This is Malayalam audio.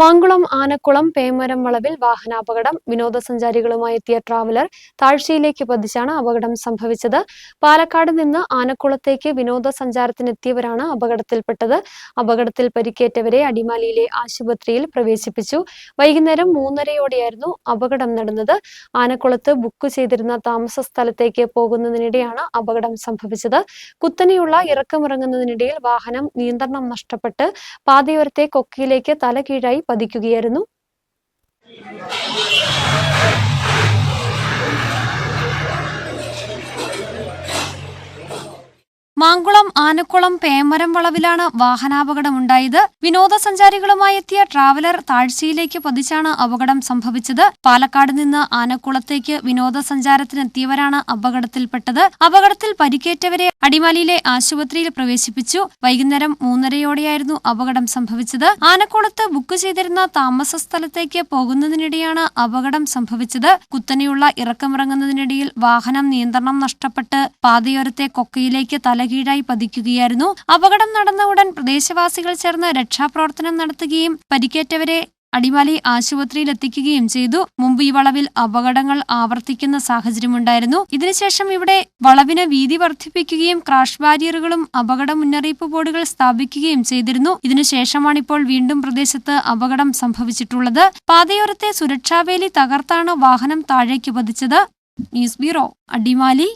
മാങ്കുളം ആനക്കുളം പേമരം വളവിൽ വാഹനാപകടം വിനോദസഞ്ചാരികളുമായി എത്തിയ ട്രാവലർ താഴ്ചയിലേക്ക് പതിച്ചാണ് അപകടം സംഭവിച്ചത്. പാലക്കാട് നിന്ന് ആനക്കുളത്തേക്ക് വിനോദസഞ്ചാരത്തിനെത്തിയവരാണ് അപകടത്തിൽപ്പെട്ടത്. അപകടത്തിൽ പരിക്കേറ്റവരെ അടിമാലിയിലെ ആശുപത്രിയിൽ പ്രവേശിപ്പിച്ചു. വൈകുന്നേരം മൂന്നരയോടെയായിരുന്നു അപകടം നടന്നത്. ആനക്കുളത്ത് ബുക്ക് ചെയ്തിരുന്ന താമസ സ്ഥലത്തേക്ക് പോകുന്നതിനിടെയാണ് അപകടം സംഭവിച്ചത്. കുത്തനെയുള്ള ഇറക്കമിറങ്ങുന്നതിനിടയിൽ വാഹനം നിയന്ത്രണം നഷ്ടപ്പെട്ട് പാതയോരത്തെ കൊക്കയിലേക്ക് തല കീഴായി പതിക്കുകയായിരുന്നു. മാങ്കുളം ആനക്കുളം പേമരം വളവിലാണ് വാഹനാപകടമുണ്ടായത്. വിനോദസഞ്ചാരികളുമായി എത്തിയ ട്രാവലർ താഴ്ചയിലേക്ക് പതിച്ചാണ് അപകടം സംഭവിച്ചത്. പാലക്കാട് നിന്ന് ആനക്കുളത്തേക്ക് വിനോദസഞ്ചാരത്തിനെത്തിയവരാണ് അപകടത്തിൽപ്പെട്ടത്. അപകടത്തിൽ പരിക്കേറ്റവരെ അടിമാലിയിലെ ആശുപത്രിയിൽ പ്രവേശിപ്പിച്ചു. വൈകുന്നേരം മൂന്നരയോടെയായിരുന്നു അപകടം സംഭവിച്ചത്. ആനക്കുളത്ത് ബുക്ക് ചെയ്തിരുന്ന താമസ സ്ഥലത്തേക്ക് പോകുന്നതിനിടെയാണ് അപകടം സംഭവിച്ചത്. കുത്തനെയുള്ള ഇറക്കമിറങ്ങുന്നതിനിടയിൽ വാഹനം നിയന്ത്രണം നഷ്ടപ്പെട്ട് പാതയോരത്തെ കൊക്കയിലേക്ക് തലകീഴായി പതിക്കുകയായിരുന്നു. അപകടം നടന്ന ഉടൻ പ്രദേശവാസികൾ ചേർന്ന് രക്ഷാപ്രവർത്തനം നടത്തുകയും പരിക്കേറ്റവരെ അടിമാലി ആശുപത്രിയിൽ എത്തിക്കുകയും ചെയ്തു. മുമ്പ് ഈ വളവിൽ അപകടങ്ങൾ ആവർത്തിക്കുന്ന സാഹചര്യമുണ്ടായിരുന്നു. ഇതിനുശേഷം ഇവിടെ വളവിന് വീതി വർദ്ധിപ്പിക്കുകയും ക്രാഷ് ബാരിയറുകളും അപകട മുന്നറിയിപ്പ് ബോർഡുകൾ സ്ഥാപിക്കുകയും ചെയ്തിരുന്നു. ഇതിനുശേഷമാണ് ഇപ്പോൾ വീണ്ടും പ്രദേശത്ത് അപകടം സംഭവിച്ചിട്ടുള്ളത്. പാതയോരത്തെ സുരക്ഷാവേലി തകർത്താണ് വാഹനം താഴേക്ക് പതിച്ചത്. News bureau Adimali.